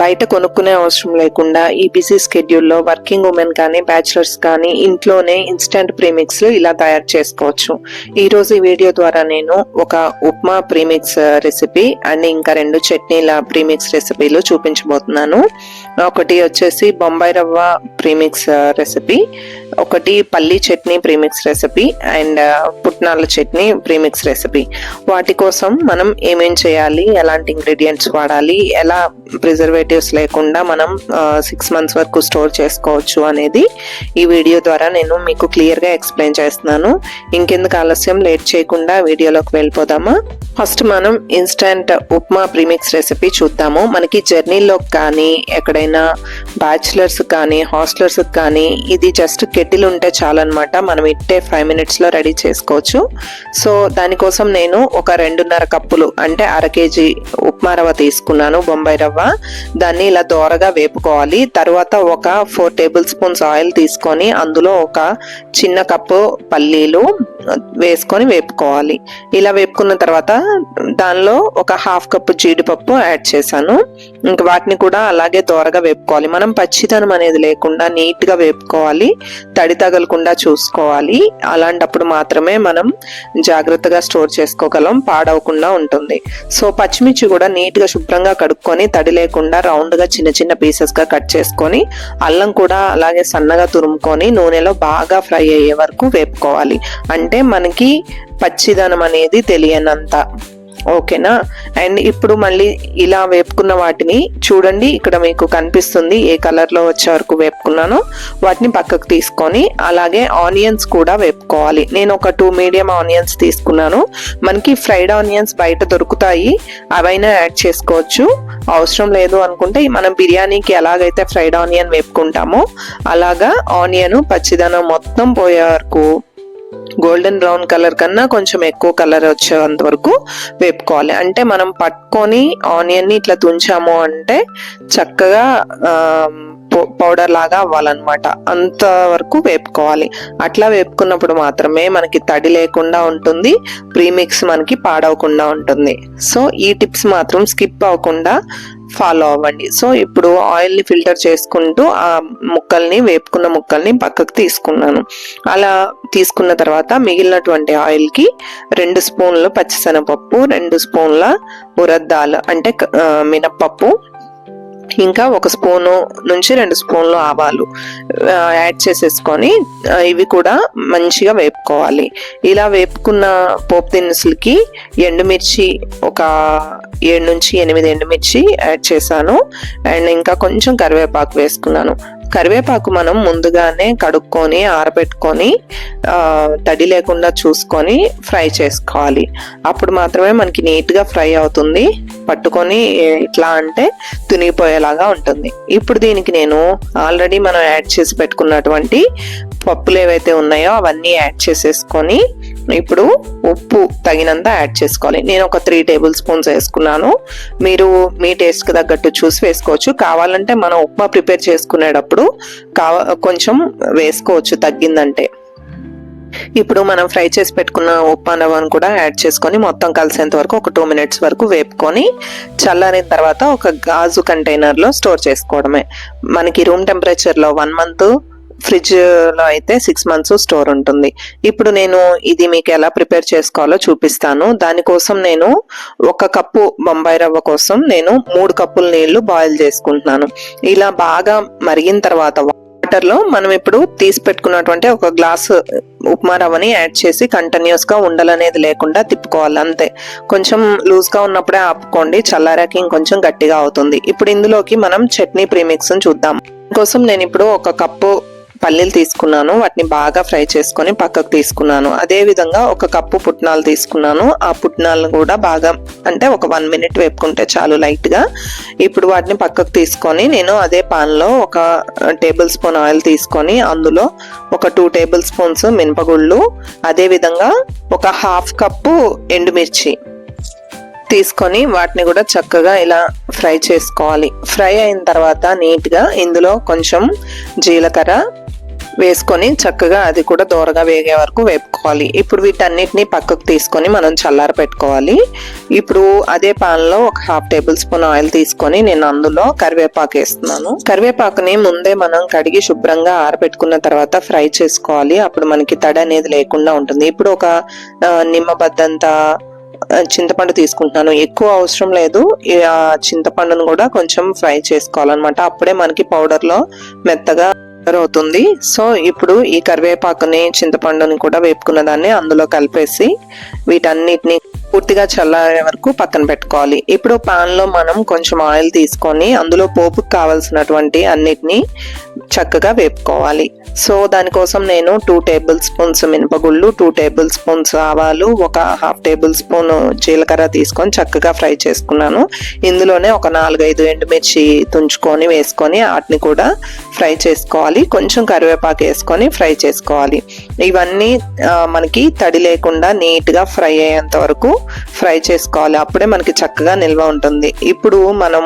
బయట కొనుక్కునే అవసరం లేకుండా ఈ బిజీ స్కెడ్యూల్లో వర్కింగ్ ఉమెన్ కానీ బ్యాచిలర్స్ కానీ ఇంట్లోనే ఇన్స్టెంట్ ప్రీమిక్స్ ఇలా తయారు చేసుకోవచ్చు. ఈరోజు ఈ వీడియో ద్వారా నేను ఒక ఉప్మా ప్రీమిక్స్ రెసిపీ అండ్ ఇంకా రెండు చట్నీల ప్రీమిక్స్ రెసిపీలు చూపించబోతున్నాను. ఒకటి వచ్చేసి బొంబాయి రవ్వ ప్రీమిక్స్ రెసిపీ ఒకటి పల్లి చట్నీ ప్రీమిక్స్ రెసిపీ అండ్ పుట్నాల చట్నీ ప్రీమిక్స్ రెసిపీ వాటి కోసం మనం ఏమేం చేయాలి? ఎలాంటి ఇంగ్రీడియంట్స్ వాడాలి? ఎలా ప్రిజర్వేటివ్స్ లేకుండా మనం సిక్స్ మంత్స్ వరకు స్టోర్ చేసుకోవచ్చు అనేది ఈ వీడియో ద్వారా నేను మీకు క్లియర్గా ఎక్స్ప్లెయిన్ చేస్తున్నాను. ఇంకెందుకు ఆలస్యం? లేట్ చేయకుండా వీడియోలోకి వెళ్ళిపోదామా? ఫస్ట్ మనం ఇన్స్టంట్ ఉప్మా ప్రీమిక్స్ రెసిపీ చూద్దాము. మనకి జర్నీలో కానీ ఎక్కడైనా బ్యాచిలర్స్ కానీ హాస్టలర్స్ కానీ ఇది జస్ట్ కెటిల్ ఉంటే చాలన్నమాట. మనం ఇట్టే ఫైవ్ మినిట్స్లో రెడీ చేసుకోవచ్చు. సో దానికోసం నేను ఒక రెండున్నర కప్పులు అంటే అర కేజీ ఉప్మా రవ్వ తీసుకున్నాను బొంబాయి రవ్వ. దాన్ని ఇలా దోరగా వేపుకోవాలి. తర్వాత ఒక ఫోర్ టేబుల్ స్పూన్స్ ఆయిల్ తీసుకొని అందులో ఒక చిన్న కప్పు పల్లీలు వేసుకొని వేపుకోవాలి. ఇలా వేపుకున్న తర్వాత దానిలో ఒక హాఫ్ కప్పు జీడిపప్పు యాడ్ చేశాను. ఇంకా వాటిని కూడా అలాగే దోరగా వేపుకోవాలి. మనం పచ్చితనం అనేది లేకుండా నీట్గా వేపుకోవాలి. తడి తగలకుండా చూసుకోవాలి. అలాంటప్పుడు మాత్రమే మనం జాగ్రత్తగా స్టోర్ చేసుకోగలం. పాడవకుండా ఉంటుంది. సో పచ్చిమిర్చి కూడా నీట్గా శుభ్రంగా కడుక్కొని తడి లేకుండా రౌండ్గా చిన్న చిన్న పీసెస్గా కట్ చేసుకొని అల్లం కూడా అలాగే సన్నగా తురుముకొని నూనెలో బాగా ఫ్రై అయ్యే వరకు వేపుకోవాలి. అంటే మనకి పచ్చిదనం అనేది తెలియనంత. ఓకేనా? అండ్ ఇప్పుడు మళ్ళీ ఇలా వేపుకున్న వాటిని చూడండి ఇక్కడ మీకు కనిపిస్తుంది ఏ కలర్లో వచ్చే వరకు వేపుకున్నానో. వాటిని పక్కకు తీసుకొని అలాగే ఆనియన్స్ కూడా వేపుకోవాలి. నేను ఒక టూ మీడియం ఆనియన్స్ తీసుకున్నాను. మనకి ఫ్రైడ్ ఆనియన్స్ బయట దొరుకుతాయి అవైనా యాడ్ చేసుకోవచ్చు. అవసరం లేదు అనుకుంటే మనం బిర్యానీకి ఎలాగైతే ఫ్రైడ్ ఆనియన్ వేపుకుంటామో అలాగా ఆనియన్ పచ్చిదనం మొత్తం పోయే వరకు గోల్డెన్ బ్రౌన్ కలర్ కన్నా కొంచెం ఎక్కువ కలర్ వచ్చేంత వరకు వేపుకోవాలి. అంటే మనం పట్టుకొని ఆనియన్ని ఇట్లా తుంచాము అంటే చక్కగా పౌడర్ లాగా అవ్వాలన్నమాట. అంత వరకు వేపుకోవాలి. అట్లా వేపుకున్నప్పుడు మాత్రమే మనకి తడి లేకుండా ఉంటుంది. ప్రీమిక్స్ మనకి పాడవకుండా ఉంటుంది. సో ఈ టిప్స్ మాత్రం స్కిప్ అవ్వకుండా ఫాలో అవ్వండి. సో ఇప్పుడు ఆయిల్ని ఫిల్టర్ చేసుకుంటూ ఆ ముక్కల్ని వేపుకున్న ముక్కల్ని పక్కకు తీసుకున్నాను. అలా తీసుకున్న తర్వాత మిగిలినటువంటి ఆయిల్కి రెండు స్పూన్లు పచ్చిశనగపప్పు రెండు స్పూన్ల ఉరద్దాలు అంటే మినప్పప్పు ఇంకా ఒక స్పూను నుంచి రెండు స్పూన్లు ఆవాలు యాడ్ చేసేసుకొని ఇవి కూడా మంచిగా వేపుకోవాలి. ఇలా వేపుకున్న పోపు దినుసులకి ఎండుమిర్చి ఒక ఏడు నుంచి ఎనిమిది ఎండుమిర్చి యాడ్ చేశాను. అండ్ ఇంకా కొంచెం కరివేపాకు వేసుకున్నాను. కరివేపాకు మనం ముందుగానే కడుక్కొని ఆరబెట్టుకొని తడి లేకుండా చూసుకొని ఫ్రై చేసుకోవాలి. అప్పుడు మాత్రమే మనకి నీట్గా ఫ్రై అవుతుంది. పట్టుకొని ఇట్లా అంటే తునిగిపోయేలాగా ఉంటుంది. ఇప్పుడు దీనికి నేను ఆల్రెడీ మనం యాడ్ చేసి పెట్టుకున్నటువంటి పప్పులు ఏవైతే ఉన్నాయో అవన్నీ యాడ్ చేసేసుకొని ఇప్పుడు ఉప్పు తగినంత యాడ్ చేసుకోవాలి. నేను ఒక త్రీ టేబుల్ స్పూన్స్ వేసుకున్నాను. మీరు మీ టేస్ట్కి తగ్గట్టు చూసి వేసుకోవచ్చు. కావాలంటే మనం ఉప్మా ప్రిపేర్ చేసుకునేటప్పుడు కావ కొంచెం వేసుకోవచ్చు తగ్గిందంటే. ఇప్పుడు మనం ఫ్రై చేసి పెట్టుకున్న ఉప్మా రవ్వను కూడా యాడ్ చేసుకొని మొత్తం కలిసేంత వరకు ఒక టూ మినిట్స్ వరకు వేపుకొని చల్లారిన తర్వాత ఒక గాజు కంటైనర్లో స్టోర్ చేసుకోవడమే. మనకి రూమ్ టెంపరేచర్లో వన్ మంత్ ఫ్రిడ్జ్లో అయితే సిక్స్ మంత్స్ స్టోర్ ఉంటుంది. ఇప్పుడు నేను ఇది మీకు ఎలా ప్రిపేర్ చేసుకోవాలో చూపిస్తాను. దానికోసం నేను ఒక కప్పు బొంబాయి రవ్వ కోసం నేను మూడు కప్పుల నీళ్ళు బాయిల్ చేసుకుంటున్నాను. ఇలా బాగా మరిగిన తర్వాత వాటర్లో మనం ఇప్పుడు తీసి పెట్టుకున్నటువంటి ఒక గ్లాస్ ఉప్మా రవ్వని యాడ్ చేసి కంటిన్యూస్గా ఉండలనేది లేకుండా తిప్పుకోవాలి అంతే. కొంచెం లూజ్గా ఉన్నప్పుడే ఆపుకోండి చల్లారాకి ఇంకొంచెం గట్టిగా అవుతుంది. ఇప్పుడు ఇందులోకి మనం చట్నీ ప్రీమిక్స్ చూద్దాం. కోసం నేను ఇప్పుడు ఒక కప్పు పల్లీలు తీసుకున్నాను వాటిని బాగా ఫ్రై చేసుకొని పక్కకు తీసుకున్నాను. అదే విధంగా ఒక కప్పు పుట్నాలు తీసుకున్నాను. ఆ పుట్నాలను కూడా బాగా అంటే ఒక వన్ మినిట్ వేపుకుంటే చాలు లైట్గా. ఇప్పుడు వాటిని పక్కకు తీసుకొని నేను అదే పాన్లో ఒక టేబుల్ స్పూన్ ఆయిల్ తీసుకొని అందులో ఒక టూ టేబుల్ స్పూన్స్ మినపగుళ్ళు అదేవిధంగా ఒక హాఫ్ కప్పు ఎండుమిర్చి తీసుకొని వాటిని కూడా చక్కగా ఇలా ఫ్రై చేసుకోవాలి. ఫ్రై అయిన తర్వాత నీట్గా ఇందులో కొంచెం జీలకర్ర వేసుకొని చక్కగా అది కూడా దూరగా వేగే వరకు వేపుకోవాలి. ఇప్పుడు వీటన్నిటిని పక్కకు తీసుకొని మనం చల్లార పెట్టుకోవాలి. ఇప్పుడు అదే పాన్లో ఒక హాఫ్ టేబుల్ స్పూన్ ఆయిల్ తీసుకొని నేను అందులో కరివేపాకు వేస్తున్నాను. కరివేపాకుని ముందే మనం కడిగి శుభ్రంగా ఆరబెట్టుకున్న తర్వాత ఫ్రై చేసుకోవాలి. అప్పుడు మనకి తడి అనేది లేకుండా ఉంటుంది. ఇప్పుడు ఒక నిమ్మబద్దంత చింతపండు తీసుకుంటున్నాను. ఎక్కువ అవసరం లేదు. ఆ చింతపండును కూడా కొంచెం ఫ్రై చేసుకోవాలన్నమాట. అప్పుడే మనకి పౌడర్లో మెత్తగా అవుతుంది. సో ఇప్పుడు ఈ కరివేపాకుని చింతపండుని కూడా వేపుకున్న దాన్ని అందులో కలిపేసి వీటన్నిటిని పూర్తిగా చల్లారే వరకు పక్కన పెట్టుకోవాలి. ఇప్పుడు పాన్లో మనం కొంచెం ఆయిల్ తీసుకొని అందులో పోపుకు కావాల్సినటువంటి అన్నిటిని చక్కగా వేపుకోవాలి. సో దానికోసం నేను టూ టేబుల్ స్పూన్స్ మినపగుళ్ళు టూ టేబుల్ స్పూన్స్ ఆవాలు ఒక హాఫ్ టేబుల్ స్పూన్ జీలకర్ర తీసుకొని చక్కగా ఫ్రై చేసుకున్నాను. ఇందులోనే ఒక నాలుగైదు ఎండుమిర్చి తుంచుకొని వేసుకొని వాటిని కూడా ఫ్రై చేసుకోవాలి. కొంచెం కరివేపాకు వేసుకొని ఫ్రై చేసుకోవాలి. ఇవన్నీ మనకి తడి లేకుండా నీట్గా ఫ్రై అయ్యేంత వరకు ఫ్రై చేసుకోవాలి. అప్పుడే మనకి చక్కగా నిల్వ ఉంటుంది. ఇప్పుడు మనం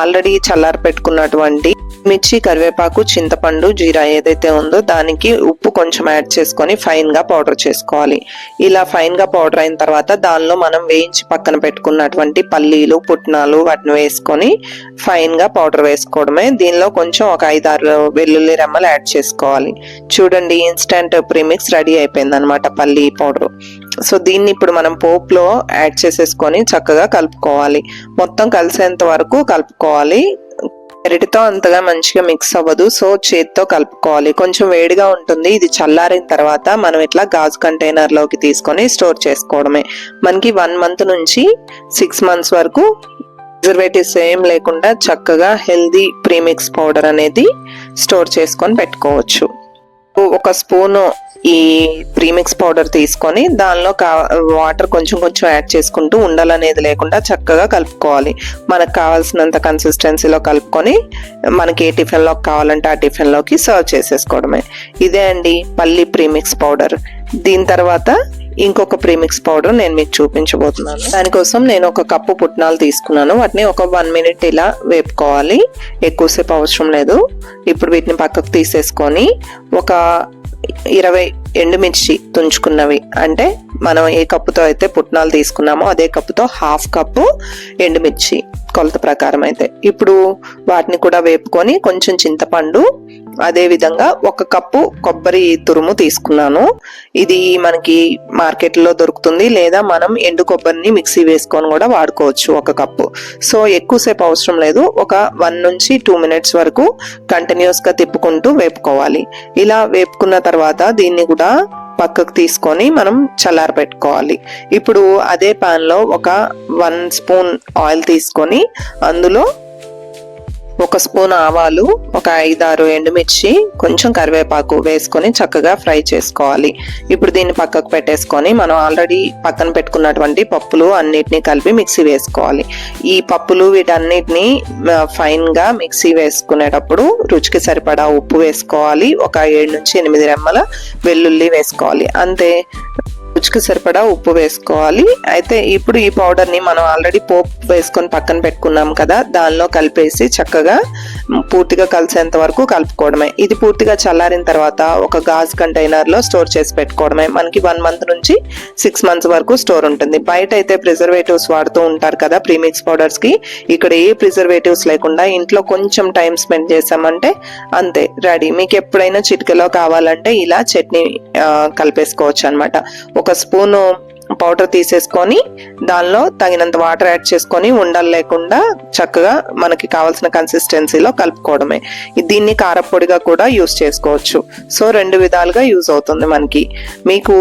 ఆల్రెడీ చల్లారి పెట్టుకున్నటువంటి మిర్చి కరివేపాకు చింతపండు జీరా ఏదైతే ఉందో దానికి ఉప్పు కొంచెం యాడ్ చేసుకొని ఫైన్గా పౌడర్ చేసుకోవాలి. ఇలా ఫైన్గా పౌడర్ అయిన తర్వాత దానిలో మనం వేయించి పక్కన పెట్టుకున్నటువంటి పల్లీలు పుట్నాలు వాటిని వేసుకొని ఫైన్గా పౌడర్ వేసుకోవడమే. దీనిలో కొంచెం ఒక ఐదారు వెల్లుల్లి రెమ్మలు యాడ్ చేసుకోవాలి. చూడండి ఇన్స్టంట్ ప్రీమిక్స్ రెడీ అయిపోయింది అనమాట పల్లీ పౌడర్ సో దీన్ని ఇప్పుడు మనం పోప్లో యాడ్ చేసేసుకొని చక్కగా కలుపుకోవాలి. మొత్తం కలిసేంత వరకు కలుపుకోవాలి. గరిటతో అంతగా మంచిగా మిక్స్ అవ్వదు. సో చేతితో కలుపుకోవాలి. కొంచెం వేడిగా ఉంటుంది. ఇది చల్లారిన తర్వాత మనం ఇట్లా గాజు కంటైనర్లోకి తీసుకొని స్టోర్ చేసుకోవడమే. మనకి వన్ మంత్ నుంచి సిక్స్ మంత్స్ వరకు ప్రిజర్వేటివ్స్ ఏం లేకుండా చక్కగా హెల్దీ ప్రీమిక్స్ పౌడర్ అనేది స్టోర్ చేసుకొని పెట్టుకోవచ్చు. ఒక స్పూను ఈ ప్రీమిక్స్ పౌడర్ తీసుకొని దానిలో కా వాటర్ కొంచెం కొంచెం యాడ్ చేసుకుంటూ ఉండలనేది లేకుండా చక్కగా కలుపుకోవాలి. మనకు కావాల్సినంత కన్సిస్టెన్సీలో కలుపుకొని మనకి ఏ టిఫిన్లోకి కావాలంటే ఆ టిఫిన్లోకి సర్వ్ చేసేసుకోవడమే. ఇదే అండి పల్లి ప్రీమిక్స్ పౌడర్ దీని తర్వాత ఇంకొక ప్రీమిక్స్ పౌడర్ నేను మీకు చూపించబోతున్నాను. దానికోసం నేను ఒక కప్పు పుట్నాలు తీసుకున్నాను. వాటిని ఒక వన్ మినిట్ ఇలా వేపుకోవాలి. ఎక్కువసేపు అవసరం లేదు. ఇప్పుడు వీటిని పక్కకు తీసేసుకొని ఒక ఇరవై ఎండుమిర్చి తుంచుకున్నవి. అంటే మనం ఏ కప్పుతో అయితే పుట్నాలు తీసుకున్నామో అదే కప్పుతో హాఫ్ కప్పు ఎండుమిర్చి కొలత ప్రకారం అయితే. ఇప్పుడు వాటిని కూడా వేపుకొని కొంచెం చింతపండు అదే విధంగా ఒక కప్పు కొబ్బరి తురుము తీసుకున్నాను. ఇది మనకి మార్కెట్లో దొరుకుతుంది లేదా మనం ఎండు కొబ్బరిని మిక్సీ వేసుకొని కూడా వాడుకోవచ్చు ఒక కప్పు. సో ఎక్కువసేపు అవసరం లేదు. ఒక వన్ నుంచి టూ మినిట్స్ వరకు కంటిన్యూస్గా తిప్పుకుంటూ వేపుకోవాలి. ఇలా వేపుకున్న తర్వాత దీన్ని కూడా పక్కకు తీసుకొని మనం చల్లార పెట్టుకోవాలి. ఇప్పుడు అదే పాన్లో ఒక వన్ స్పూన్ ఆయిల్ తీసుకొని అందులో ఒక స్పూన్ ఆవాలు ఒక ఐదారు ఎండుమిర్చి కొంచెం కరివేపాకు వేసుకొని చక్కగా ఫ్రై చేసుకోవాలి. ఇప్పుడు దీన్ని పక్కకు పెట్టేసుకొని మనం ఆల్రెడీ పక్కన పెట్టుకున్నటువంటి పప్పులు అన్నిటినీ కలిపి మిక్సీ వేసుకోవాలి. ఈ పప్పులు వీటన్నిటిని ఫైన్గా మిక్సీ వేసుకునేటప్పుడు రుచికి సరిపడా ఉప్పు వేసుకోవాలి. ఒక ఏడు నుంచి ఎనిమిది రెమ్మల వెల్లుల్లి వేసుకోవాలి. అంతే. రుచికి సరిపడా ఉప్పు వేసుకోవాలి. అయితే ఇప్పుడు ఈ పౌడర్ని మనం ఆల్రెడీ పోపు వేసుకొని పక్కన పెట్టుకున్నాం కదా దానిలో కలిపేసి చక్కగా పూర్తిగా కలిసేంత వరకు కలుపుకోవడమే. ఇది పూర్తిగా చల్లారిన తర్వాత ఒక గాజు కంటైనర్లో స్టోర్ చేసి పెట్టుకోవడమే. మనకి వన్ మంత్ నుంచి సిక్స్ మంత్స్ వరకు స్టోర్ ఉంటుంది. బయట అయితే ప్రిజర్వేటివ్స్ వాడుతూ ఉంటారు కదా ప్రీమిక్స్ పౌడర్స్కి ఇక్కడ ఏ ప్రిజర్వేటివ్స్ లేకుండా ఇంట్లో కొంచెం టైం స్పెండ్ చేసామంటే అంతే రెడీ. మీకు ఎప్పుడైనా చిటికలో కావాలంటే ఇలా చట్నీ కలిపేసుకోవచ్చు అనమాట ఒక స్పూను పౌడర్ తీసేసుకొని దానిలో తగినంత వాటర్ యాడ్ చేసుకొని ఉండలు లేకుండా చక్కగా మనకి కావాల్సిన కన్సిస్టెన్సీలో కలుపుకోవడమే. దీన్ని కారపొడిగా కూడా యూస్ చేసుకోవచ్చు. సో రెండు విధాలుగా యూజ్ అవుతుంది మనకి. మీకు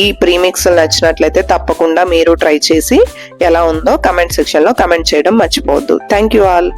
ఈ ప్రీమిక్స్ నచ్చినట్లయితే తప్పకుండా మీరు ట్రై చేసి ఎలా ఉందో కమెంట్ సెక్షన్లో కమెంట్ చేయడం మర్చిపోవద్దు. Thank you all